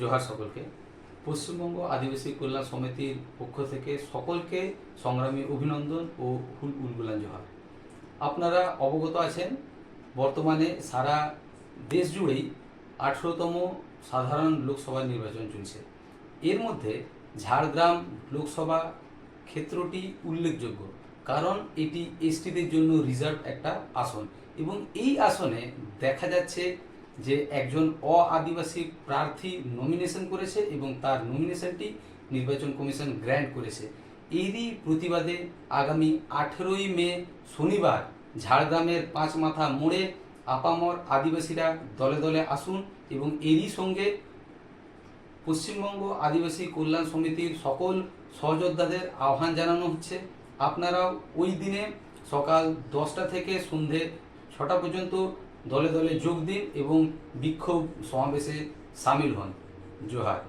জোহার সকলকে। পশ্চিমবঙ্গ আদিবাসী কল্যাণ সমিতির পক্ষ থেকে সকলকে সংগ্রামী অভিনন্দন ও হুল উলগুলান জোহার। আপনারা অবগত আছেন, বর্তমানে সারা দেশ জুড়েই আঠেরোতম সাধারণ লোকসভা নির্বাচন চলছে। এর মধ্যে ঝাড়গ্রাম লোকসভা ক্ষেত্রটি উল্লেখযোগ্য, কারণ এটি এসটিদের জন্য রিজার্ভ একটা আসন এবং এই আসনে দেখা যাচ্ছে যে একজন অ আদিবাসী প্রার্থী নমিনেশন করেছে এবং তার নমিনেশনটি নির্বাচন কমিশন গ্র্যান্ট করেছে। এরই প্রতিবাদে আগামী আঠেরোই মে শনিবার ঝাড়গ্রামের পাঁচ মাথা মোড়ে আপামর আদিবাসীরা দলে দলে আসুন এবং এরই সঙ্গে পশ্চিমবঙ্গ আদিবাসী কল্যাণ সমিতির সকল সহযোদ্ধাদের আহ্বান জানানো হচ্ছে। আপনারাও ওই দিনে সকাল দশটা থেকে সন্ধে ছটা পর্যন্ত দলে দলে যোগ দিন এবং বিক্ষোভ সমাবেশে সামিল হন জোহার।